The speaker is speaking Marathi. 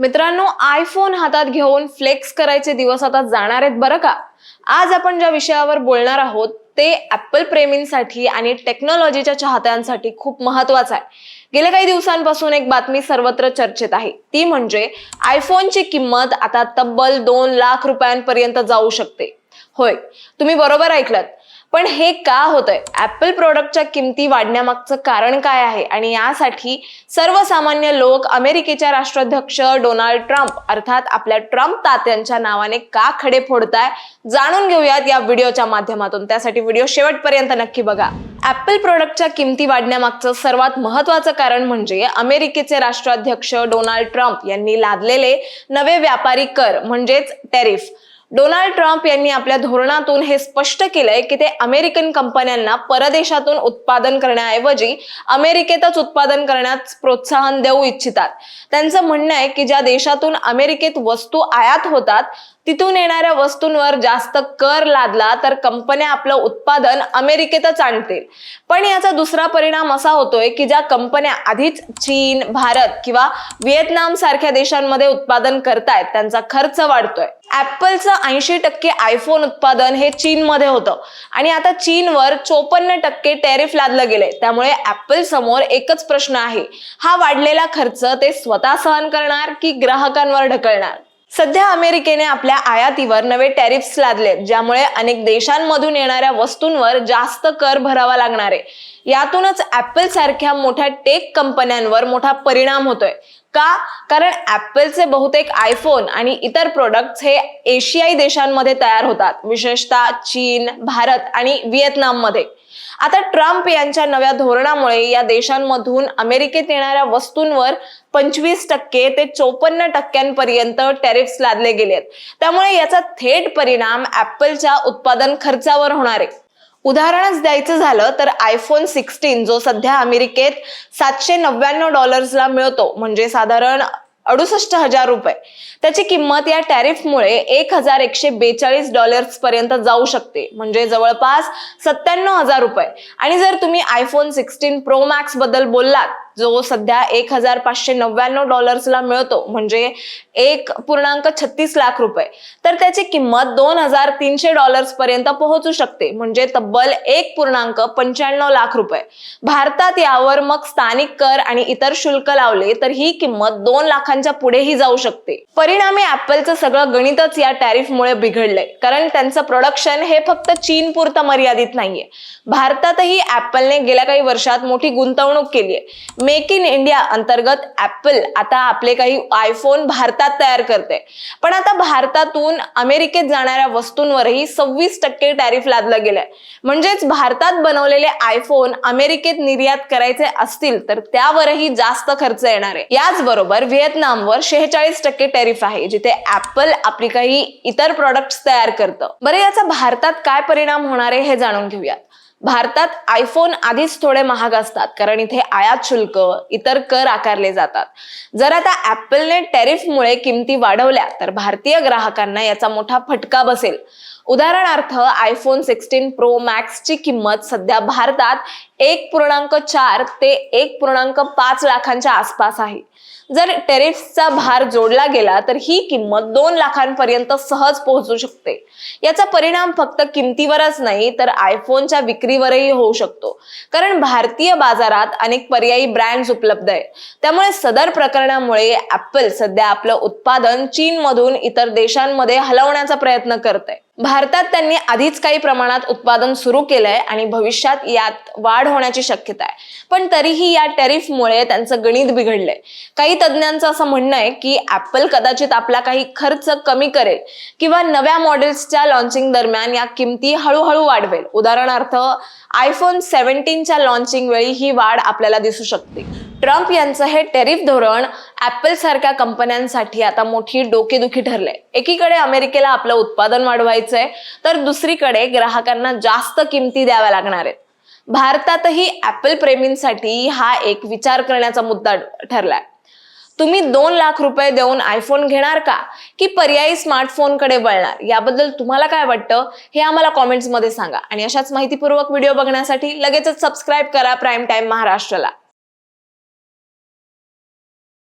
मित्रांनो आयफोन हातात घेऊन फ्लेक्स करायचे दिवस आता जाणार आहेत बरं का? आज आपण ज्या विषयावर बोलणार आहोत ते ऍपल प्रेमींसाठी आणि टेक्नॉलॉजीच्या चाहत्यांसाठी खूप महत्वाचं आहे. गेल्या काही दिवसांपासून एक बातमी सर्वत्र चर्चेत आहे. ती म्हणजे आयफोनची किंमत आता तब्बल दोन लाख रुपयांपर्यंत जाऊ शकते. होय तुम्ही बरोबर ऐकलात. पण हे का होतंय? ऍपल प्रोडक्टच्या किमती वाढण्यामागचं कारण काय आहे? आणि यासाठी सर्वसामान्य लोक अमेरिकेच्या राष्ट्राध्यक्ष डोनाल्ड ट्रम्प अर्थात आपल्या ट्रम्प तात्यांच्या नावाने का खडे फोडताय? जाणून घेऊयात या व्हिडिओच्या माध्यमातून. त्यासाठी व्हिडिओ शेवटपर्यंत नक्की बघा. ऍपल प्रोडक्टच्या किमती वाढण्यामागचं सर्वात महत्वाचं कारण म्हणजे अमेरिकेचे राष्ट्राध्यक्ष डोनाल्ड ट्रम्प यांनी लादलेले नवे व्यापारी कर म्हणजेच टॅरिफ. डोनाल्ड ट्रम्प यांनी आपल्या धोरणातून हे स्पष्ट केलंय की ते अमेरिकन कंपन्यांना परदेशातून उत्पादन करण्याऐवजी अमेरिकेतच उत्पादन करण्यास प्रोत्साहन देऊ इच्छितात. त्यांचं म्हणणं आहे की ज्या देशातून अमेरिकेत वस्तू आयात होतात तिथून येणाऱ्या वस्तूंवर जास्त कर लादला तर कंपन्या आपलं उत्पादन अमेरिकेतच आणतील. पण याचा दुसरा परिणाम असा होतोय की ज्या कंपन्या आधीच चीन भारत किंवा व्हिएतनाम सारख्या देशांमध्ये उत्पादन करतायत त्यांचा खर्च वाढतोय. ऍपलचं ऐंशी टक्के आयफोन उत्पादन हे चीनमध्ये होतं. आणि आता चीनवर चोपन्न टक्के टॅरिफ लादलं गेले त्यामुळे ऍपल समोर एकच प्रश्न आहे. हा वाढलेला खर्च ते स्वतः सहन करणार की ग्राहकांवर ढकलणार? सध्या अमेरिकेने आपल्या आयातीवर नवे टॅरिफ्स लादलेत ज्यामुळे अनेक देशांमधून येणाऱ्या वस्तूंवर जास्त कर भरावा लागणार आहे. यातूनच ऍपल सारख्या मोठ्या टेक कंपन्यांवर मोठा परिणाम होतोय. का? कारण ऍपलचे बहुतेक आयफोन आणि इतर प्रोडक्ट्स हे एशियाई देशांमध्ये तयार होतात विशेषतः चीन भारत आणि व्हिएतनाममध्ये. आता ट्रम्प यांच्या नव्या धोरणामुळे या देशांमधून अमेरिकेत येणाऱ्या वस्तूंवर पंचवीस टक्के ते चोपन्न टक्क्यांपर्यंत टॅरिफ्स लादले गेलेत त्यामुळे याचा थेट परिणाम ऍपलच्या उत्पादन खर्चावर होणार आहे. उदाहरणच द्यायचं झालं तर आयफोन सिक्स्टीन जो सध्या अमेरिकेत सातशे नव्याण्णव डॉलर्सला मिळतो म्हणजे साधारण अडुसष्ट हजार रुपये. त्याची किंमत या टॅरिफमुळे एक हजार एकशे बेचाळीस डॉलर्स पर्यंत जाऊ शकते. म्हणजे जवळपास सत्त्याण्णव हजार रुपये. आणि जर तुम्ही आयफोन सिक्स्टीन प्रो मॅक्सबद्दल बोललात जो सध्या एक हजार पाचशे नव्याण्णव डॉलर्सला मिळतो म्हणजे एक पूर्णांक छत्तीस लाख रुपये. तर त्याची किंमत दोन हजार तीनशे डॉलर्स पर्यंत पोहोचू शकते म्हणजे तब्बल एक पूर्णांक पंच्याण्णव लाख रुपये. भारतात यावर मग स्थानिक कर आणि इतर शुल्क लावले तर ही किंमत दोन लाखांच्या पुढेही जाऊ शकते. परिणामी ऍपलचं सगळं गणितच या टॅरिफमुळे बिघडलंय कारण त्यांचं प्रोडक्शन हे फक्त चीन पुरतं मर्यादित नाहीये. भारतातही ऍपलने गेल्या काही वर्षात मोठी गुंतवणूक केली आहे मेक इन इंडिया अंतर्गत ऍपल आता आपले काही आयफोन भारतात तयार करते. पण आता भारतातून अमेरिकेत जाणाऱ्या वस्तूंवरही सव्वीस टक्के टॅरिफ लादलं गेलाय. म्हणजेच भारतात बनवलेले आयफोन अमेरिकेत निर्यात करायचे असतील तर त्यावरही जास्त खर्च येणार आहे. याचबरोबर व्हिएतनामवर शेहेचाळीस टक्के टॅरिफ आहे जिथे ऍपल आपली काही इतर प्रॉडक्ट्स तयार करतं. बरं याचा भारतात काय परिणाम होणार आहे हे जाणून घेऊयात. भारतात आयफोन आधीच थोडे महाग असतात कारण इथे आयात शुल्क इतर कर आकारले जातात. जर आता ऍपलने टॅरिफमुळे किमती वाढवल्या तर भारतीय ग्राहकांना याचा मोठा फटका बसेल. उदाहरणार्थ आयफोन सिक्स्टीन प्रो मॅक्सची किंमत सध्या भारतात एक पूर्णांक चार ते एक पूर्णांक पाच लाखांच्या आसपास आहे. जर टेरिफचा भार जोडला गेला तर ही किंमत दोन लाखांपर्यंत सहज पोहोचू शकते. याचा परिणाम फक्त किमतीवरच नाही तर आयफोनच्या विक्रीवरही होऊ शकतो. कारण भारतीय बाजारात अनेक पर्यायी ब्रँड्स उपलब्ध आहेत. त्यामुळे सदर प्रकरणामुळे ऍपल सध्या आपलं उत्पादन चीनमधून इतर देशांमध्ये हलवण्याचा प्रयत्न करत आहे भारतात त्यांनी आधीच काही प्रमाणात उत्पादन सुरू केलंय आणि भविष्यात यात वाढ होण्याची शक्यता आहे. पण तरीही या टॅरिफमुळे त्यांचं गणित बिघडलंय. काही तज्ज्ञांचं असं म्हणणं आहे की ऍपल कदाचित आपला काही खर्च कमी करेल किंवा नव्या मॉडेल्सच्या लॉन्चिंग दरम्यान या किमती हळूहळू वाढवेल. उदाहरणार्थ आयफोन सेव्हन्टीनच्या लॉन्चिंग वेळी ही वाढ आपल्याला दिसू शकते. ट्रम्प यांचं हे टेरिफ धोरण ऍपल सारख्या कंपन्यांसाठी आता मोठी डोकेदुखी ठरलंय. एकीकडे अमेरिकेला आपलं उत्पादन वाढवायचंय तर दुसरीकडे ग्राहकांना जास्त किमती द्याव्या लागणार आहेत. भारतातही ऍपल प्रेमींसाठी हा एक विचार करण्याचा मुद्दा ठरलाय. तुम्ही दोन लाख रुपये देऊन आयफोन घेणार का? की पर्यायी स्मार्टफोनकडे वळणार? याबद्दल तुम्हाला काय वाटतं? हे आम्हाला कॉमेंट्समध्ये सांगा. आणि अशाच माहितीपूर्वक व्हिडिओ बघण्यासाठी लगेचच सबस्क्राईब करा प्राईम टाइम महाराष्ट्राला.